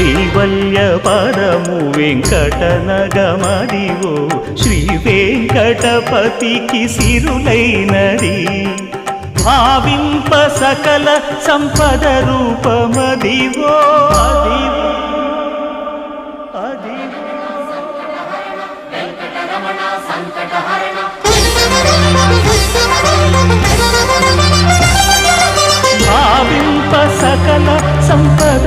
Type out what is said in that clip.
కైవల్య పదము వెంకటనగమదివో శ్రీ వెంకటపతికి సిరులైనది. భావింప సకల సంపద రూపమదివో. అదివో. అదివో భావింప సకల సంపద